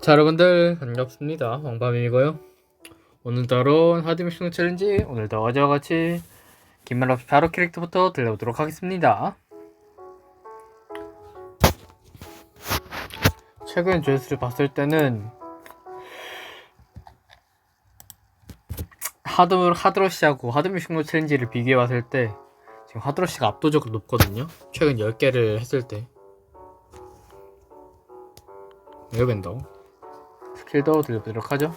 자 여러분들 반갑습니다. 왕밤이고요. 오늘따라 하드미션 챌린지 오늘도 어제와 같이 긴말 없이 바로 캐릭터부터 들려보도록 하겠습니다. 최근 조회수를 봤을 때는 하드, 하드러시하고 하드미션 챌린지를 비교해 봤을 때 지금 하드러시가 압도적으로 높거든요. 최근 10개를 했을 때. 이거 벤더 스킬도 돌려보도록 하죠.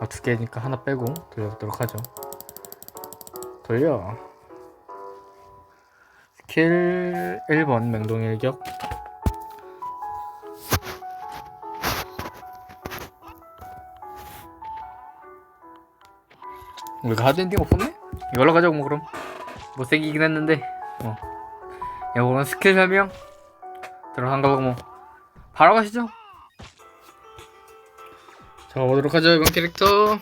아, 두 개니까 하나 빼고 돌려보도록 하죠. 돌려. 스킬 1번 맹동일격. 우리가 하드 엔딩 없었네? 이걸로 가자고 뭐 그럼 못생기긴 했는데 어. 이거는 스킬 설명 들어간 거고 뭐 바로 가시죠 자 가보도록 하죠 이번 캐릭터.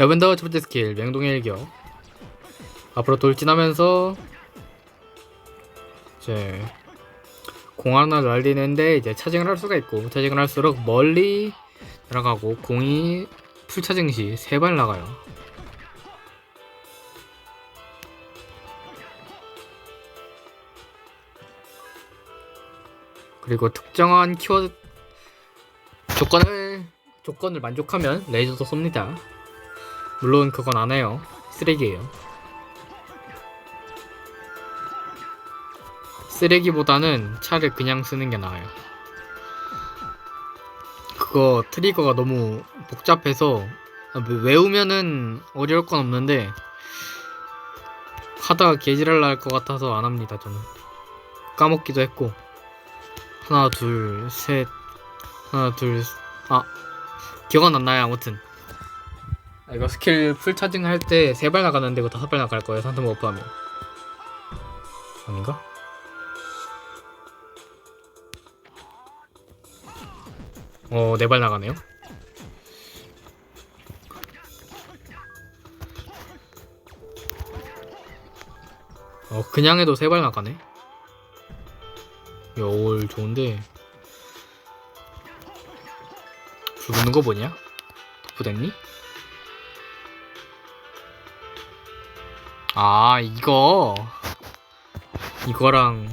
에벤더 첫 번째 스킬 맹동의 일격. 앞으로 돌진하면서 이제 공 하나 날리는데 이제 차징을 할 수가 있고 차징을 할수록 멀리 날아가고 공이 풀 차징 시 세 발 나가요. 그리고 특정한 키워드 조건을 조건을 만족하면 레이저도 쏩니다. 물론 그건 안 해요. 쓰레기예요. 쓰레기보다는 차를 그냥 쓰는 게 나아요. 그거 트리거가 너무 복잡해서 아, 외우면은 어려울 건 없는데 하다가 개지랄 날 것 같아서 안 합니다 저는 까먹기도 했고 하나 둘 셋 하나 둘아 기억은 안 나요 아무튼. 아, 이거 스킬 풀 차징 할 때 세 발 나가는데 이거 다섯 발 나갈 거예요 산타 버프 하면. 아닌가? 어 네 발 나가네요. 어 그냥 해도 세 발 나가네. 여울 좋은데 불 붙는 거 뭐냐? 덕후됐니? 아 이거 이거랑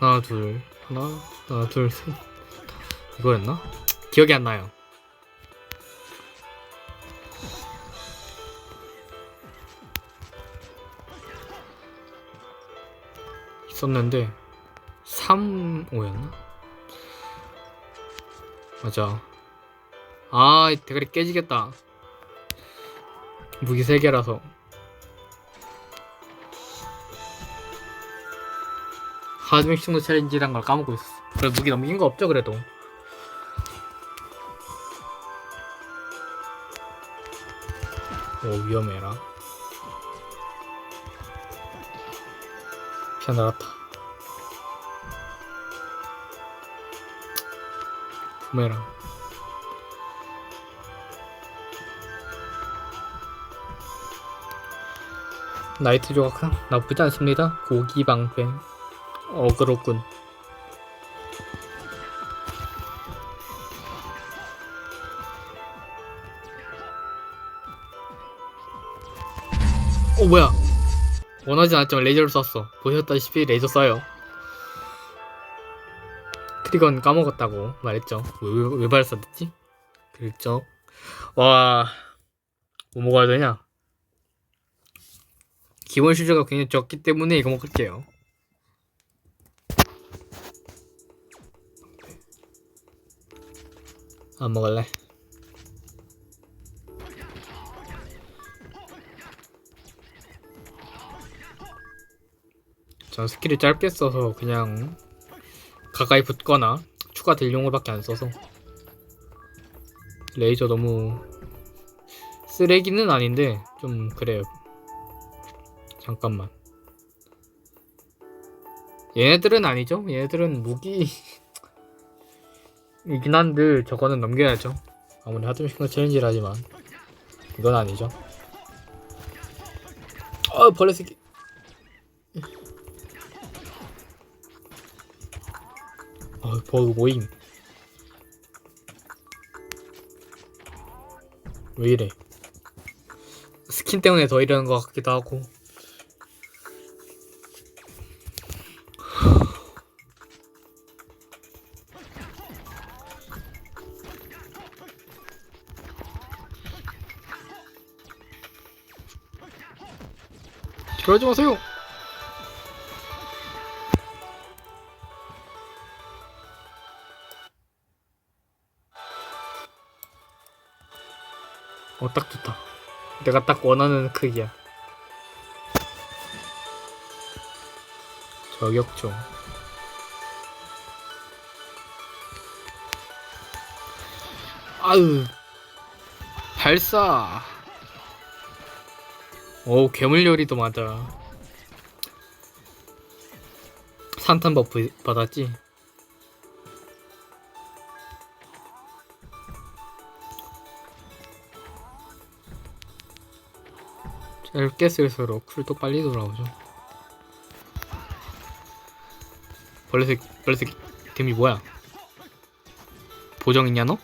하나 둘 하나 하나 둘셋 이거였나? 기억이 안 나요. 있었는데 3, 5였나? 맞아. 아, 이 대가리 깨지겠다. 무기 3개라서. 하드믹 싱도 챌린지란 걸 까먹고 있었어. 그래, 무기 넘긴 거 없죠, 그래도. 오, 위험해라. 피아 날았다. 부메랑 나이트 조각상 나쁘지 않습니다 고기 방패 어그로군 어 뭐야 원하지 않았지만 레이저를 쐈어 보셨다시피 레이저 쏴요 트리건 까먹었다고 말했죠. 왜, 왜, 왜 발사 됐지? 그랬죠. 와, 뭐 먹어야 되냐? 기본 슈즈가 굉장히 적기 때문에 이거 먹을게요. 안 먹을래. 전 스킬을 짧게 써서 그냥 가까이 붙거나 추가 딜용으로밖에 안 써서 레이저 너무 쓰레기는 아닌데 좀 그래요 잠깐만. 얘네들은 아니죠? 얘네들은 무기 이긴 한데 저거는 넘겨야죠. 아무리 하드미싱글 챌린지라지만 이건 아니죠. 어 벌레 새끼. 아, 어 버그 모임. 왜 이래? 스킨 때문에 더 이러는 것 같기도 하고. 그러지 마세요. 어, 딱 좋다. 내가 딱 원하는 크기야. 저격총. 아유. 발사. 오, 괴물 요리도 맞아. 산탄 버프 받았지? 짧게 쓸수록 쿨도 빨리 돌아오죠. 벌레색, 벌레색 템이 뭐야? 보정 있냐 너?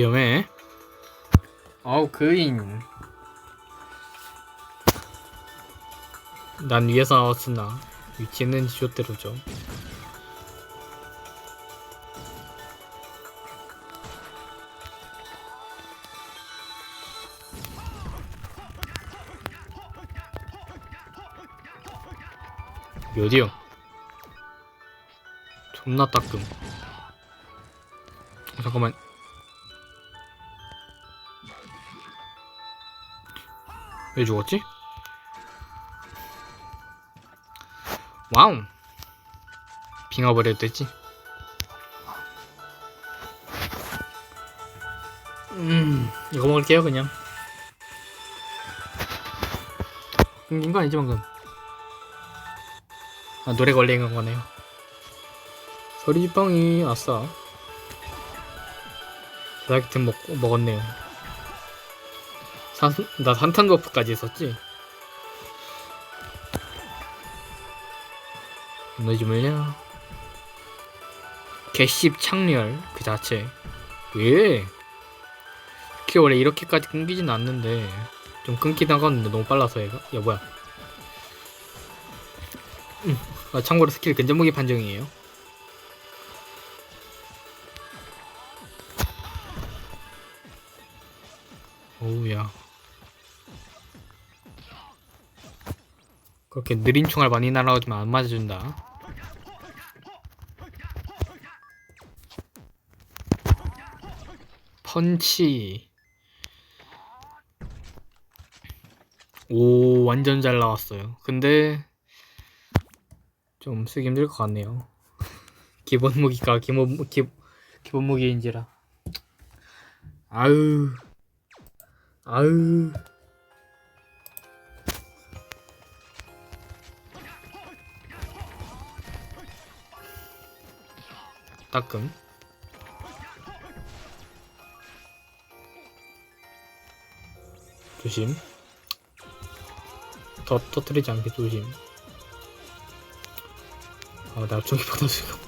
위험해. 아우 그인. 난 위에서 나왔으나 위치는 지조대로죠. 어디요? 존나 따끔. 어, 잠깐만. 왜 죽었지? 와우. 빙어버려도 됐지. 음 이거 먹을게요 그냥. 끊긴 거 아니지 방금? 아 노래 걸린 거네요. 서리지빵이 아싸. 먹, 먹었네요 산, 나 산탄 버프까지 있었지? 에너지 물량 개씹 창렬 그 자체. 왜? 스킬 원래 이렇게까지 끊기진 않는데. 좀 끊기다 갔는데 너무 빨라서 얘가. 야 뭐야? 음. 아, 참고로 스킬 근접무기 판정이에요 그렇게 느린 총알 많이 날아오지만 안 맞아준다. 펀치. 오 완전 잘 나왔어요. 근데 좀 쓰기 힘들 것 같네요. 기본 무기가 기본, 기, 기본 무기인지라. 아유. 아유 따끔. 조심. 더 터뜨리지 않게 조심. 아나 저기 받아주고.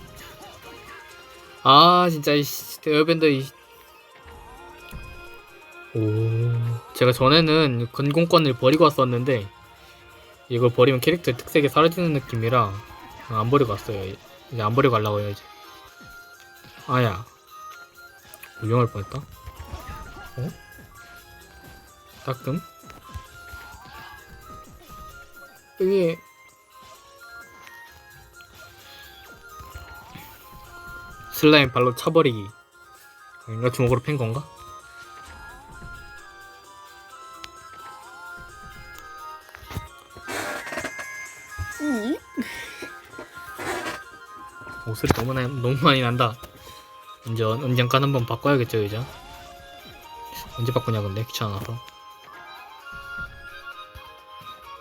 아 진짜 이씨 에어밴더 이오. 제가 전에는 건공권을 버리고 왔었는데 이걸 버리면 캐릭터 특색이 사라지는 느낌이라 안 버리고 왔어요. 이제 안 버리고 가려고요 이제 아야. 위험할 뻔했다. 어? 따끔? 여기. 슬라임 발로 차버리기. 인가 주먹으로 팬 건가? 옷을 너무, 나, 너무 많이 난다 이제 언- 언젠간 한번 바꿔야겠죠 의자 언제 바꾸냐 근데? 귀찮아서.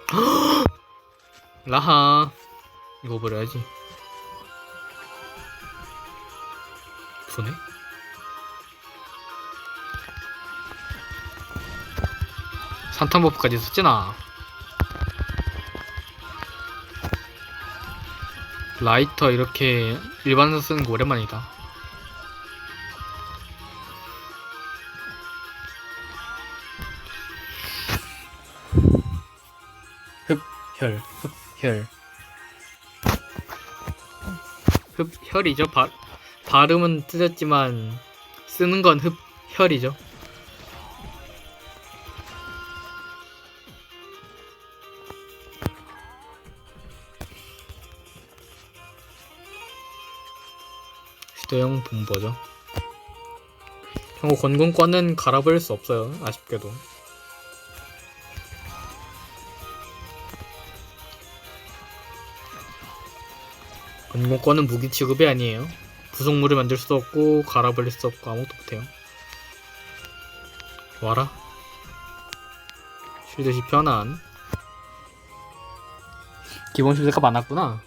라하. 이거 버려야지. 푸네? 산탄 버프까지 썼지나? 라이터 이렇게 일반에서 쓰는 거 오랜만이다 혈 흡혈. 흡혈이죠. 바, 발음은 틀렸지만 쓰는 건 흡혈이죠. 시도형 분보죠. 경우 건공권은 갈아버릴 수 없어요. 아쉽게도 건공권은 무기 취급이 아니에요. 부속물을 만들 수도 없고 갈아버릴 수도 없고 아무것도 못해요. 와라. 쉴드시 편한. 기본 쉴드가 많았구나.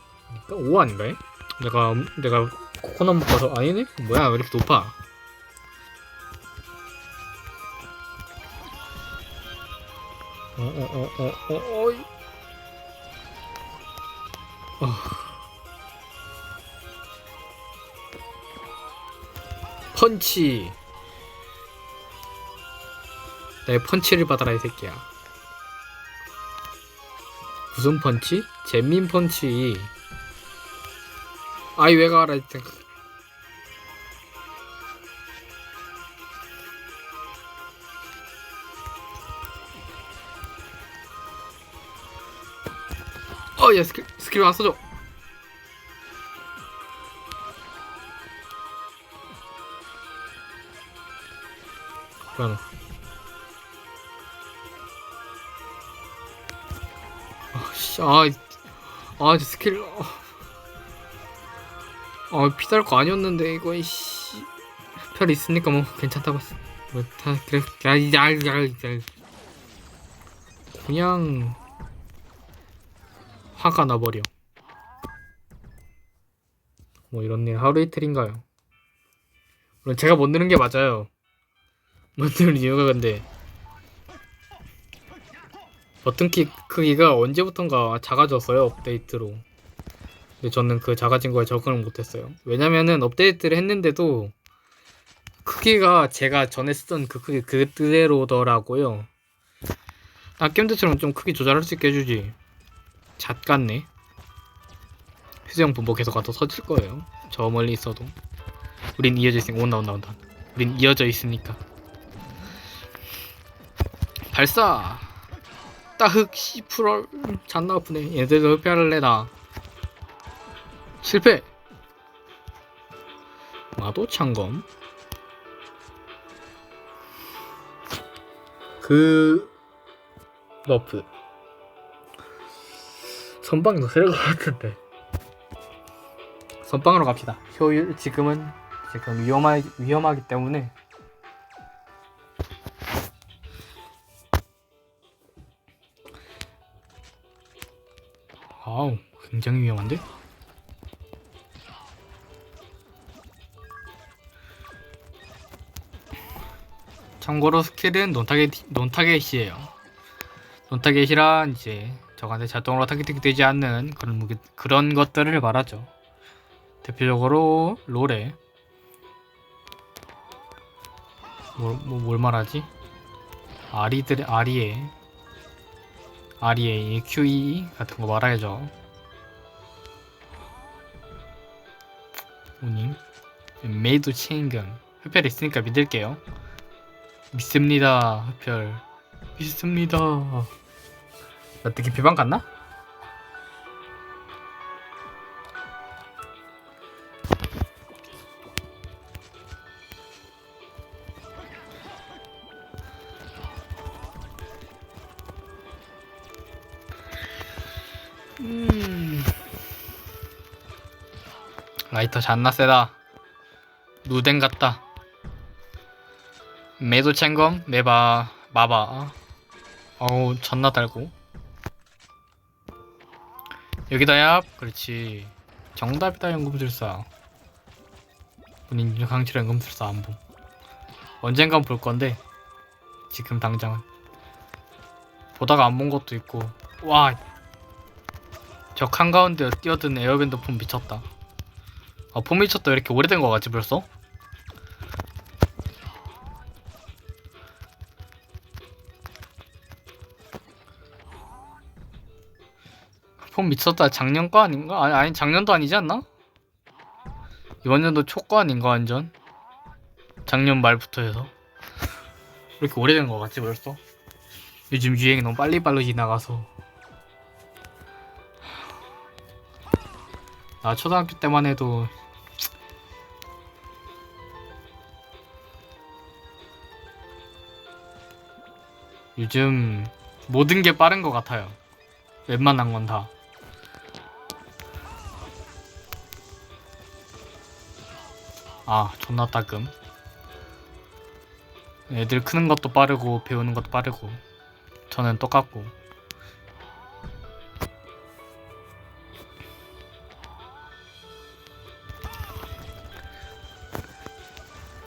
그러니까 5 아닌가 요? 내가 내가 코코넛 먹어서 아니네? 뭐야 왜 이렇게 높아? 어어어어어 어이. 어. 펀치. 내 펀치를 받아라 이 새끼야. 무슨 펀치? 잼민 펀치. 아이 왜 가라 진짜 어야 스킬 스킬 안 써줘 그러나 아씨 아, 아, 저 스킬 아, 아 피달 거 아니었는데 이거 씨. 별 있으니까 뭐 괜찮다고 했어. 뭐다 그래, 야야야야 그냥 화가 나버려. 뭐 이런 일 하루 이틀인가요? 물론 제가 못 느는 게 맞아요. 못 느는 이유가 근데? 버튼키 크기가 언제부턴가 작아졌어요 업데이트로. 근데 저는 그 작아진 거에 적응을 못했어요. 왜냐면은 업데이트를 했는데도 크기가 제가 전에 쓰던 그 크기 그대로더라고요. 악겜드처럼 좀 크기 조절할 수 있게 해주지. 잣 같네. 휴대용 분보 계속 가도 서질 거예요. 저 멀리 있어도. 우린 이어져 있으니까 온다 온다 온다. 우린 이어져 있으니까 발사. 따흑 씨프럴 잔나 아프네. 얘들도 흡혈할래 나 실패. 마도 창검. 그 너프. 선빵이 더 세릴 것 같은데. 선빵으로 갑시다. 효율 지금은 지금 위험하, 위험하기 때문에 굉장히 위험한데? 참고로 스킬은 논타겟, 논타겟이에요 논타겟이란 이제 저한테 자동으로 타겟이 되지 않는 그런 무기, 그런 것들을 말하죠 대표적으로 롤에 뭘, 뭐, 뭘 말하지? 아리들 아리에 REA, QE 같은 거 말아야죠. 오님 메이드 체인건 흡혈 있으니까 믿을게요. 믿습니다. 흡혈 믿습니다. 어떻게 비방 갔나? 라이터 잔나 세다. 누덴 같다. 매도 챙검 매바 마바. 어우 존나 달고. 여기다 야. 그렇지. 정답이다 연금술사. 본인 강철 연금술사 안 봄. 언젠간 볼 건데 지금 당장은 보다가 안 본 것도 있고 와저 한가운데 뛰어든 에어밴드 폼 미쳤다 아, 왜 이렇게 오래된 거 같지 벌써? 폼 미쳤다 작년 거 아닌가? 아니, 아니 작년도 아니지 않나? 이번 년도 초거 아닌가 완전? 작년 말부터 해서 왜 이렇게 오래된 거 같지 벌써? 요즘 유행이 너무 빨리빨리 지나가서 나 초등학교 때만 해도 요즘 모든 게 빠른 것 같아요. 웬만한 건 다. 아, 존나 따끔. 애들 크는 것도 빠르고 배우는 것도 빠르고 저는 똑같고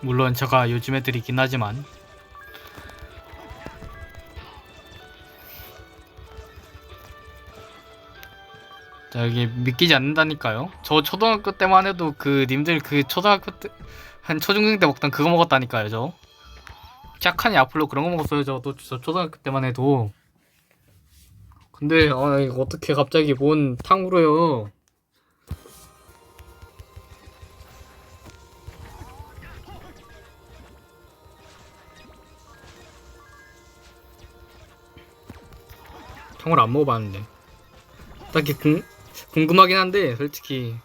물론 제가 요즘 애들이긴 하지만 자 여기 믿기지 않는다니까요. 저 초등학교 때만 해도 그 님들 그 초등학교 때 한 초중생 때 먹던 그거 먹었다니까요 저. 착하니 앞으로 그런 거 먹었어요 저도 저 초등학교 때만 해도. 근데 아 이거 어떻게 갑자기 뭔 탕후루요? 탕후루 안 먹어봤는데. 딱히 궁, 궁금하긴 한데 솔직히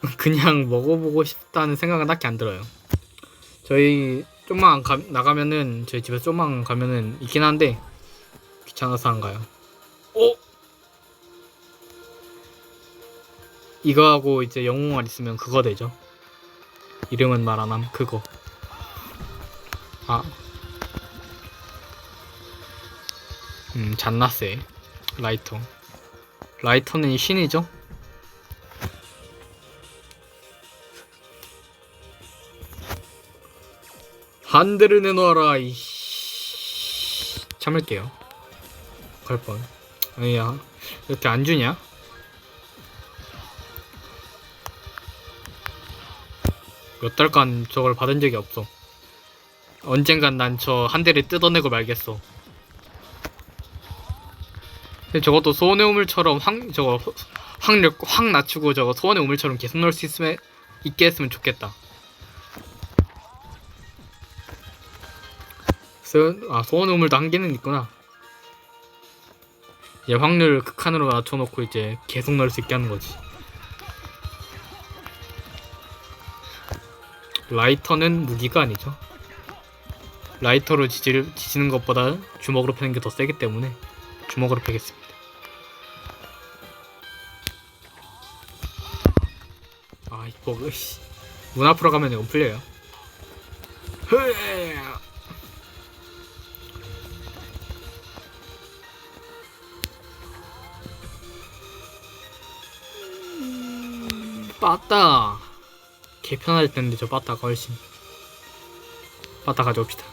그냥 먹어보고 싶다는 생각은 딱히 안 들어요 저희 좀만 가, 나가면은 저희 집에서 좀만 가면은 있긴 한데 귀찮아서 안 가요. 어? 이거하고 이제 영웅알 있으면 그거 되죠. 이름은 말 안 함. 그거. 아. 음, 잔나세. 라이터. 라이터는 신이죠? 한 대를 내놓아라 이 참을게요. 갈뻔. 아니야. 이렇게 안 주냐? 몇 달간 저걸 받은 적이 없어. 언젠간 난 저 한 대를 뜯어내고 말겠어 저것도 소원의 우물처럼 확 저거 확력 확 낮추고 저거 소원의 우물처럼 계속 넣을 수 있으면 있게 했으면 좋겠다 소, 아 소원 우물도 한계는 있구나. 얘 확률 극한으로 낮춰놓고 이제 계속 넣을 수 있게 하는 거지. 라이터는 무기가 아니죠. 라이터로 지질, 지지는 것보다 주먹으로 패는 게 더 세기 때문에 주먹으로 패겠습니다. 아 이거 씨. 문 앞으로 가면 이건 풀려요. 흐 빠따 개 편할 텐데 저 빠따가 훨씬 빠따 가져옵시다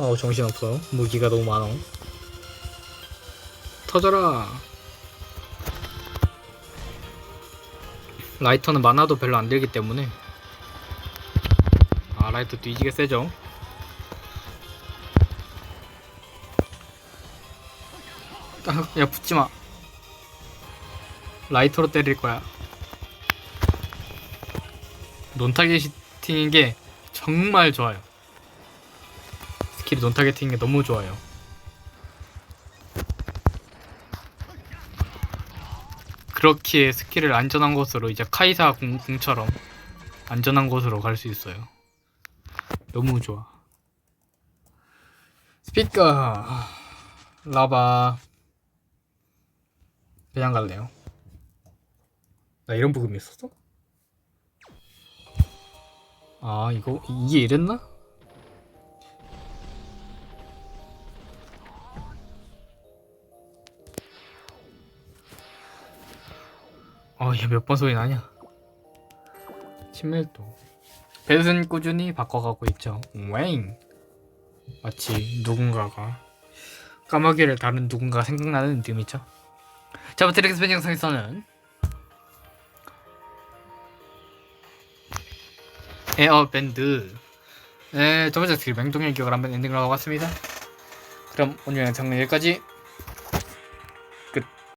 어 정신없어. 무기가 너무 많어. 터져라. 라이터는 많아도 별로 안 들기 때문에. 아 라이트 뒤지게 세죠? 아, 야 붙지마. 라이터로 때릴 거야. 논타겟팅인 게 정말 좋아요 스킬이 논타겟팅인 게 너무 좋아요 그렇게 스킬을 안전한 곳으로 이제 카이사 궁, 궁처럼 안전한 곳으로 갈 수 있어요 너무 좋아. 스피커 라바 그냥 갈래요. 나 이런 부금이 있었어? 아 이거 이게 이랬나? 몇 번 소리 나냐? 친밀도. 뱃은 꾸준히 바꿔가고 있죠. 웽. 마치 누군가가 까마귀를 다른 누군가가 생각나는 느낌이죠. 자 버트릭 스펜 영상에서는 에어밴드 네, 저번에 스킬 맹동의 기억을 한번 엔딩을 하고 왔습니다. 그럼 오늘 영상은 여기까지